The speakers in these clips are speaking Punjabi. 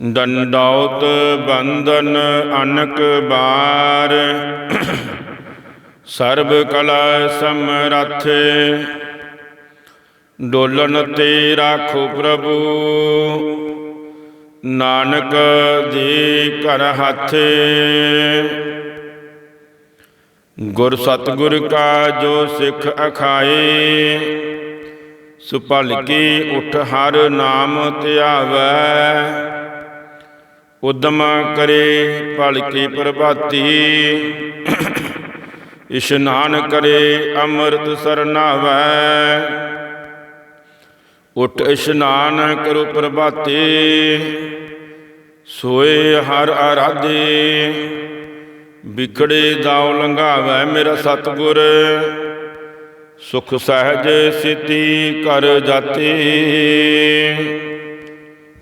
ਦੰਡੌਤ ਬੰਧਨ ਅਨਕ ਬਾਰ। ਸਰਬ ਕਲਾ ਸਮਰੱਥ, ਡੋਲਨ ਤੇ ਰਾਖੋ ਪ੍ਰਭੂ। ਨਾਨਕ ਜੀ ਕਰ ਹੱਥ। ਗੁਰ ਸਤਗੁਰ ਕਾ ਜੋ ਸਿੱਖ ਅਖਾਏ, ਸੁਪਲ ਕੀ ਉਠ ਹਰ ਨਾਮ ਧਿਆਵੈ। ਉਦਮ ਕਰੇ ਭਲ ਪ੍ਰਭਾਤੀ। ਇਸ਼ਨਾਨ ਕਰੇ ਅੰਮ੍ਰਿਤ ਸਰਨਾਵੈ। ਉਠ ਇਸ਼ਨਾਨ ਕਰੋ ਪ੍ਰਭਾਤੇ। ਸੋਏ ਹਰ ਆਰਾਧੇ। ਵਿਖੜੇ ਦਾਉ ਲੰਘਾਵੈ ਮੇਰਾ ਸਤਗੁਰ। ਸੁਖ ਸਹਿਜ ਸਿਤੀ ਕਰ ਜਾਤੀ।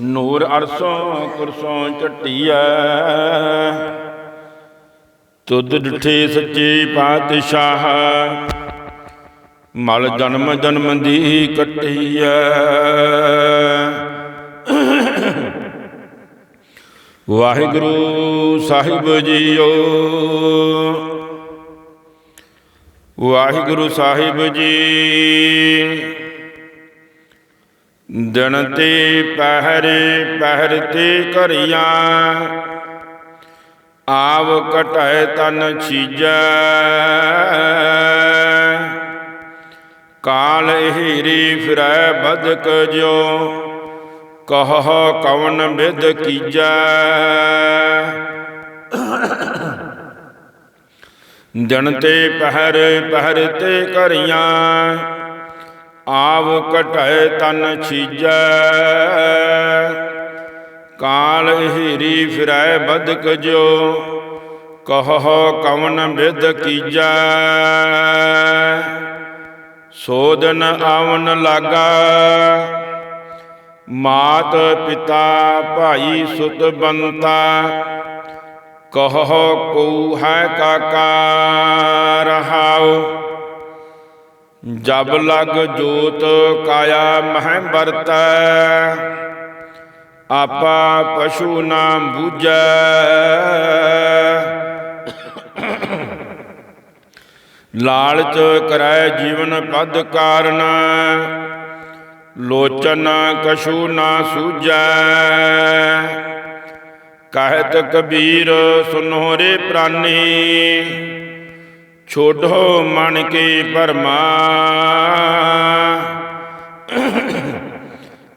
ਨੂਰ ਅਰਸੋਂ ਕੁਰਸੋਂ ਝਟੀਐ। ਤੁਧ ਡਿਠੇ ਸੱਚੇ ਪਾਤਸ਼ਾਹ, ਮਲ ਜਨਮ ਜਨਮ ਦੀ ਕੱਟੀਐ। ਵਾਹਿਗੁਰੂ ਸਾਹਿਬ ਜੀਓ। ਵਾਹਿਗੁਰੂ ਸਾਹਿਬ ਜੀ। ਦਿਨ ਤੇ ਪਹਿਰੇ ਪਹਿਰ ਤੇ ਕਰੀਆਂ ਆਵ ਕਟੈ ਤਨ ਛੀਜੈ। ਕਾਲ ਹੀਰੀ ਫਿਰੈ ਬਦਕ ਜਿਉ, ਕਹ ਕਵਨ ਵਿਦ ਕੀਜੈ। ਦਿਨ ਤੇ ਪਹਿਰ ਪਹਿਰ ਤੇ ਕਰੀਆਂ ਆਵ ਕਟੈ ਤਨ ਛੀਜੈ। ਕਾਲ ਹੀਰੀ ਫਿਰੈ ਬਦਕ ਜੋ ਕਹ ਕਵਨ ਵਿਦ ਕੀਜੈ। ਸੋਦਨ ਆਵਨ ਲਾਗਾ, ਮਾਤ ਪਿਤਾ ਭਾਈ ਸੁਤ ਬੰਤਾ, ਕਹ ਕੋ ਹੈ ਕਾਕਾ ਰਹਾਉ। ਜਬ ਲਗ ਜੋਤ ਕਾਇਆ ਮਹਿ ਵਰਤੈ, ਆਪਾ ਪਸ਼ੂ ਨਾਮ ਬੂਝੈ। ਲਾਲਚ ਕਰੈ ਜੀਵਨ ਪਦ ਕਾਰਨ, ਲੋਚਨ ਕਛੂ ਨਾ ਸੂਝੈ। ਕਹਿਤ ਕਬੀਰ ਸੁਨੋਰੇ ਪ੍ਰਾਨੀ ਛੋਡੋ ਮਨ ਕੇ ਪਰਮਾ।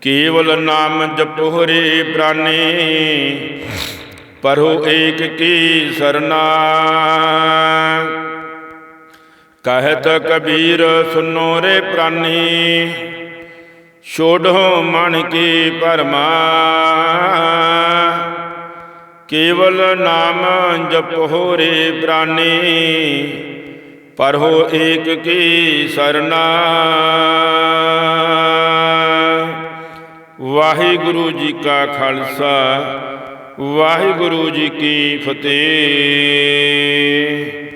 ਕੇਵਲ ਨਾਮ ਜਪੋ ਰੇ ਪ੍ਰਾਨੀ ਪਰੋ ਏਕ ਕੀ ਸਰਨਾ। ਕਹਿਤ ਕਬੀਰ ਸੁਨੋ ਰੇ ਪ੍ਰਾਨੀ, ਛੋਡੋ ਮਨ ਕੀ ਪਰਮਾ। ਕੇਵਲ ਨਾਮ ਜਪੋ ਰੇ ਪ੍ਰਾਨੀ ਪਰਹੋ ਏਕ ਕੀ ਸਰਨਾ। ਵਾਹਿਗੁਰੂ ਜੀ ਕਾ ਖਾਲਸਾ। ਵਾਹਿਗੁਰੂ ਜੀ ਕੀ ਫਤਿਹ।